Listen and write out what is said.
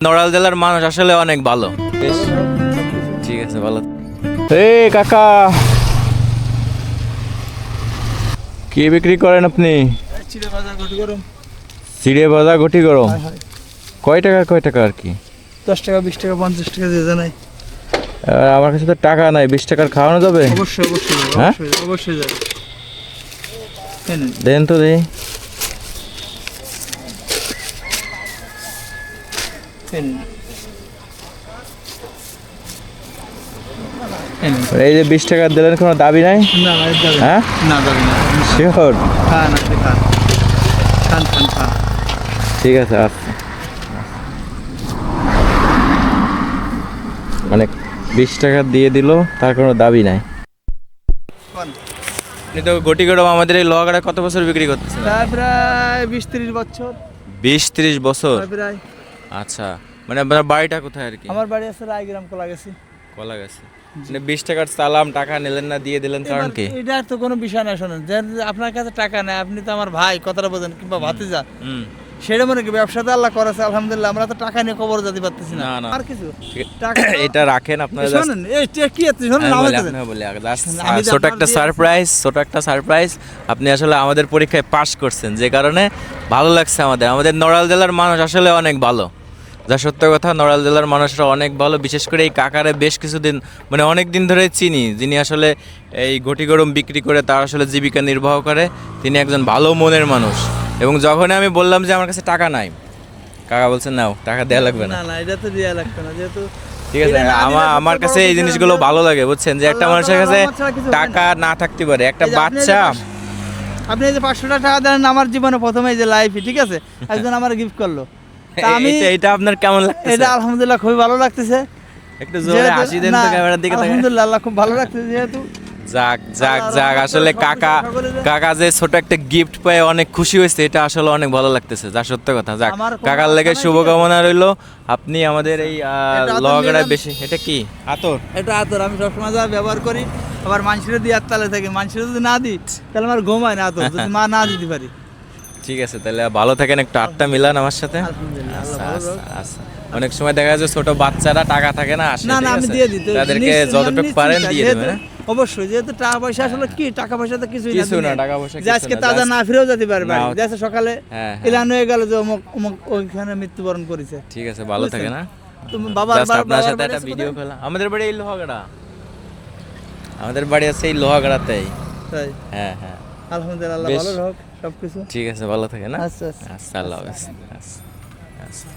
নড়াল জেলার মানুষ আসলে অনেক ভালো। ঠিক আছে ভালো। এ কাকা কি বিক্রি করেন আপনি? চিড়ে বাজার ঘটি গরম। ভাজা ঘটি গরম কয় টাকা কয় টাকা আর কি? দশ টাকা বিশ টাকা পঞ্চাশ টাকা দিয়ে জানাই। আমার কাছে তো টাকা নাই বিশ টাকার খাওয়ানো যাবে? অবশ্যই অবশ্যই হ্যাঁ? অবশ্যই অবশ্যই যাবে। দেন তো দেই। এই যে বিশ টাকা দিলেন কোনো দাবি নাই। হ্যাঁ? শিওর? ঠিক আছে আচ্ছা মানে বিশ টাকা দিয়ে দিল তার কোনো দাবি নাই। তো গটি গরম আমাদের এই লোহাগাড়া কত বছর বিক্রি করতেছেন প্রায় প্রায় বিশ তিরিশ বছর। বিশ ত্রিশ বছর? প্রায় প্রায় আচ্ছা মানে আপনার বাড়িটা কোথায় আর কি? আমার বাড়ি আছে রায়গ্রাম কলা গেছি কলা গেছে মানে বিশ টাকার সালাম টাকা নিলেন না দিয়ে দিলেন কারণ কি? এটার তো কোনো বিষয় না শোনেন। যে আপনার কাছে টাকা নেই আপনি তো আমার ভাই কথাটা বোঝেন কিংবা ভাতিজা। সেটা মনে কি ব্যবসাতে আল্লাহ করেছে আলহামদুলিল্লাহ আমরা তো টাকা নিয়ে কবর যেতে পারতেছি না। আর কিছু? টাকা এটা রাখেন আপনারা শোনেন এই টে- কি আছে? শোনেন আমি আমার বলি, কাছে আগে আমি ছোট একটা সারপ্রাইজ ছোট একটা সারপ্রাইজ আপনি আসলে আমাদের পরীক্ষায় পাশ করছেন যে কারণে ভালো লাগছে আমাদের। আমাদের নড়াল জেলার মানুষ আসলে অনেক ভালো। যা সত্য কথা নড়াল জেলার মানুষরা অনেক ভালো বিশেষ করে এই কাকারে বেশ কিছুদিন মানে অনেক দিন ধরে চিনি। যিনি আসলে এই ঘটি গরম বিক্রি করে তার আসলে জীবিকা নির্বাহ করে তিনি একজন ভালো মনের মানুষ। এবং যখনই আমি বললাম যে আমার কাছে টাকা নাই কাকা বলছেন নাও টাকা দেওয়া লাগবে না। না এটা তো দেওয়া লাগবে না যেহেতু ঠিক আছে আমার আমার কাছে এই জিনিসগুলো ভালো লাগে বুঝছেন? যে একটা মানুষের কাছে। টাকা না থাকতে পারে। একটা বাচ্চা আপনি এই যে পাঁচশো টাকা দেন আমার জীবনে প্রথমে যে লাইফে ঠিক আছে? একজন আমার গিফট করল। আমি এটা আপনার কেমন লাগতেছে? এটা আলহামদুলিল্লাহ খুবই ভালো লাগতেছে। একটু জোরে হাসি দেন তো ক্যামেরার দিকে আলহামদুলিল্লাহ আল্লাহ খুব ভালো লাগতেছে যেহেতু। যাক যাক যাক আসলে কাকা কাকা যে ছোট একটা গিফট পেয়ে অনেক খুশি হয়েছে এটা আসলে অনেক ভালো লাগতেছে যা সত্য কথা। যাক কাকার লেগে শুভকামনা রইল। আপনি আমাদের এই নিলাম। বেশি এটা কি? আতর? এটা আতর আমি সবসময় যা ব্যবহার করি আবার মানুষের দিয়ে তালে থাকি। মানুষের যদি না দিই তাহলে আমার ঘুম হয় না আতর। যদি মা না দিতে পারি। ঠিক আছে তাহলে ভালো থাকেন একটু আটটা মিলান আমার সাথে। আচ্ছা আচ্ছা আচ্ছা। অনেক সময় দেখা যায় ছোট বাচ্চারা টাকা থাকে না আসে না না আমি দিয়ে তাদেরকে যতটুকু পারেন দিয়ে দেবেন হ্যাঁ? অবশ্যই যেহেতু টাকা পয়সা আসলে কি টাকা পয়সা তো কিছুই কিছু না, টাকা পয়সা যে আজকে তাজা না ফিরেও যেতে পারে না, যাচ্ছে সকালে হ্যাঁ, হ্যাঁ। এলান হয়ে গেল যে অমুক অমুক ওইখানে মৃত্যুবরণ করেছে। ঠিক আছে ভালো থাকে না তুমি বাবার- আপনার সাথে একটা ভিডিও? খোলা আমাদের বাড়ি এই লোহাগড়া। আমাদের বাড়ি আছে এই লোহাগড়াতেই। তাই? হ্যাঁ হ্যাঁ। আলহামদুলিল্লাহ ভালো হোক সবকিছু। ঠিক আছে ভালো থাকে না আচ্ছা আচ্ছা। আচ্ছা আল্লাহ হাফেজ। আচ্ছা, আচ্ছা।